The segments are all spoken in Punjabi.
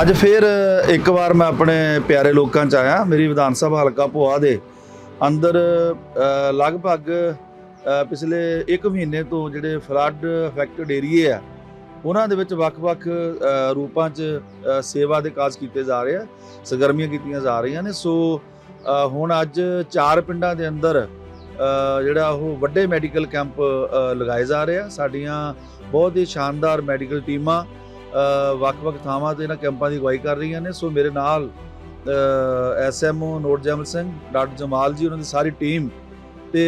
ਅੱਜ ਫੇਰ ਇੱਕ ਵਾਰ ਮੈਂ ਆਪਣੇ ਪਿਆਰੇ ਲੋਕਾਂ ਚ ਆਇਆ। ਮੇਰੀ ਵਿਧਾਨ ਸਭਾ ਹਲਕਾ ਭੋਆ ਦੇ ਅੰਦਰ ਲਗਭਗ ਪਿਛਲੇ 1 ਮਹੀਨੇ ਤੋਂ ਜਿਹੜੇ ਫਲੱਡ ਅਫੈਕਟਡ ਏਰੀਏ ਆ, ਉਹਨਾਂ ਦੇ ਵਿੱਚ ਵੱਖ-ਵੱਖ ਰੂਪਾਂ 'ਚ ਸੇਵਾ ਦੇ ਕਾਜ ਕੀਤੇ ਜਾ ਰਹੇ ਆ, ਸਰਗਰਮੀਆਂ ਕੀਤੀਆਂ ਜਾ ਰਹੀਆਂ ਨੇ। ਸੋ ਹੁਣ ਅੱਜ ਚਾਰ ਪਿੰਡਾਂ ਦੇ ਅੰਦਰ ਜਿਹੜਾ ਉਹ ਵੱਡੇ ਮੈਡੀਕਲ ਕੈਂਪ ਲਗਾਏ ਜਾ ਰਹੇ ਆ। ਸਾਡੀਆਂ ਬਹੁਤ ਹੀ ਸ਼ਾਨਦਾਰ ਮੈਡੀਕਲ ਟੀਮਾਂ ਵੱਖ-ਵੱਖ ਥਾਵਾਂ ਤੇ ਇਹਨਾਂ ਕੈਂਪਾਂ ਦੀ ਅਗਵਾਈ ਕਰ ਰਹੀਆਂ ਨੇ। ਸੋ ਮੇਰੇ ਨਾਲ ਐਸਐਮਓ ਨੋਟ ਜਮਲ ਸਿੰਘ ਡਾਕਟਰ ਜਮਾਲ ਜੀ ਉਹਨਾਂ ਦੀ ਸਾਰੀ ਟੀਮ ਤੇ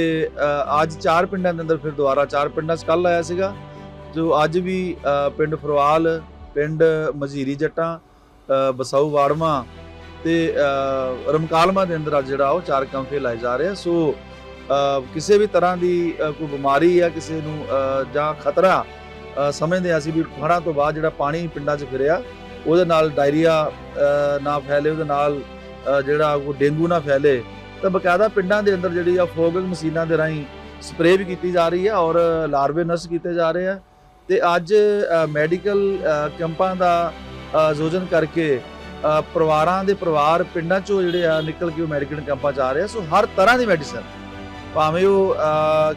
ਅੱਜ ਚਾਰ ਪਿੰਡਾਂ ਦੇ ਅੰਦਰ ਫਿਰ ਦੁਬਾਰਾ ਚਾਰ ਪਿੰਡਾਂ 'ਚ ਕੱਲ ਆਇਆ ਸੀਗਾ ਜੋ ਅੱਜ ਵੀ ਪਿੰਡ ਫਰਵਾਲ ਪਿੰਡ ਮਜ਼ੀਰੀ ਜੱਟਾਂ ਅ, ਬਸਾਊ ਵਾੜਮਾ ਤੇ ਰਮਕਾਲਮਾ ਦੇ ਅੰਦਰ ਅੱਜ ਜਿਹੜਾ ਉਹ ਚਾਰ ਕੈਂਪੇ ਲਾਏ ਜਾ ਰਹੇ ਆ। ਸੋ ਕਿਸੇ ਵੀ ਤਰ੍ਹਾਂ ਦੀ ਕੋਈ ਬਿਮਾਰੀ ਜਾਂ ਕਿਸੇ ਨੂੰ ਜਾਂ ਖਤਰਾ ਸਮਝਦੇ ਹਾਂ ਅਸੀਂ ਵੀ ਹੜ੍ਹਾਂ ਤੋਂ ਬਾਅਦ ਜਿਹੜਾ ਪਾਣੀ ਪਿੰਡਾਂ 'ਚ ਫਿਰਿਆ, ਉਹਦੇ ਨਾਲ ਡਾਇਰੀਆ ਨਾ ਫੈਲੇ, ਉਹਦੇ ਨਾਲ ਜਿਹੜਾ ਉਹ ਡੇਂਗੂ ਨਾ ਫੈਲੇ। ਤਾਂ ਬਕਾਇਦਾ ਪਿੰਡਾਂ ਦੇ ਅੰਦਰ ਜਿਹੜੀ ਆ ਫੋਗਿੰਗ ਮਸ਼ੀਨਾਂ ਦੇ ਰਾਹੀਂ ਸਪਰੇਅ ਵੀ ਕੀਤੀ ਜਾ ਰਹੀ ਹੈ ਔਰ ਲਾਰਵੇ ਨਰਸ ਕੀਤੇ ਜਾ ਰਹੇ ਆ। ਤੇ ਅੱਜ ਮੈਡੀਕਲ ਕੈਂਪਾਂ ਦਾ ਆਯੋਜਨ ਕਰਕੇ ਪਰਿਵਾਰਾਂ ਦੇ ਪਰਿਵਾਰ ਪਿੰਡਾਂ ਚੋਂ ਜਿਹੜੇ ਆ ਨਿਕਲ ਕੇ ਉਹ ਮੈਡੀਕਲ ਕੈਂਪਾਂ 'ਚ ਆ ਰਹੇ ਆ। ਸੋ ਹਰ ਤਰ੍ਹਾਂ ਦੀ ਮੈਡੀਸਨ ਭਾਵੇਂ ਉਹ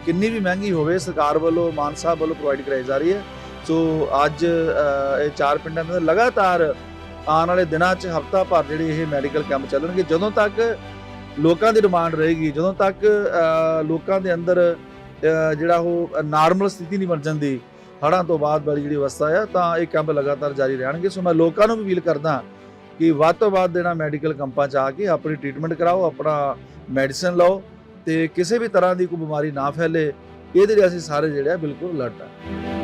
ਕਿੰਨੀ ਵੀ ਮਹਿੰਗੀ ਹੋਵੇ, ਸਰਕਾਰ ਵੱਲੋਂ, ਮਾਨ ਸਾਹਿਬ ਵੱਲੋਂ ਪ੍ਰੋਵਾਈਡ ਕਰਾਈ ਜਾ ਰਹੀ ਹੈ। ਸੋ ਅੱਜ ਇਹ ਚਾਰ ਪਿੰਡਾਂ ਦੇ ਲਗਾਤਾਰ ਆਉਣ ਵਾਲੇ ਦਿਨਾਂ 'ਚ ਹਫਤਾ ਭਰ ਜਿਹੜੇ ਇਹ ਮੈਡੀਕਲ ਕੈਂਪ ਚੱਲਣਗੇ, ਜਦੋਂ ਤੱਕ ਲੋਕਾਂ ਦੀ ਡਿਮਾਂਡ ਰਹੇਗੀ, ਜਦੋਂ ਤੱਕ ਲੋਕਾਂ ਦੇ ਅੰਦਰ ਜਿਹੜਾ ਉਹ ਨਾਰਮਲ ਸਥਿਤੀ ਨਹੀਂ ਬਣ ਜਾਂਦੀ, ਹੜ੍ਹਾਂ ਤੋਂ ਬਾਅਦ ਵਾਲੀ ਜਿਹੜੀ ਅਵਸਥਾ ਆ, ਤਾਂ ਇਹ ਕੈਂਪ ਲਗਾਤਾਰ ਜਾਰੀ ਰਹਿਣਗੇ। ਸੋ ਮੈਂ ਲੋਕਾਂ ਨੂੰ ਵੀ ਅਪੀਲ ਕਰਦਾ ਕਿ ਵੱਧ ਤੋਂ ਵੱਧ ਜਿਹੜਾ ਮੈਡੀਕਲ ਕੈਂਪਾਂ 'ਚ ਆ ਕੇ ਆਪਣੀ ਟ੍ਰੀਟਮੈਂਟ ਕਰਾਓ, ਆਪਣਾ ਮੈਡੀਸਨ ਲਓ। ਤੇ ਕਿਸੇ ਵੀ ਤਰ੍ਹਾਂ ਦੀ ਕੋਈ ਬਿਮਾਰੀ ਨਾ ਫੈਲੇ, ਇਹਦੇ ਲਈ ਅਸੀਂ ਸਾਰੇ ਜਿਹੜੇ ਆ ਬਿਲਕੁਲ ਅਲਰਟ ਆ।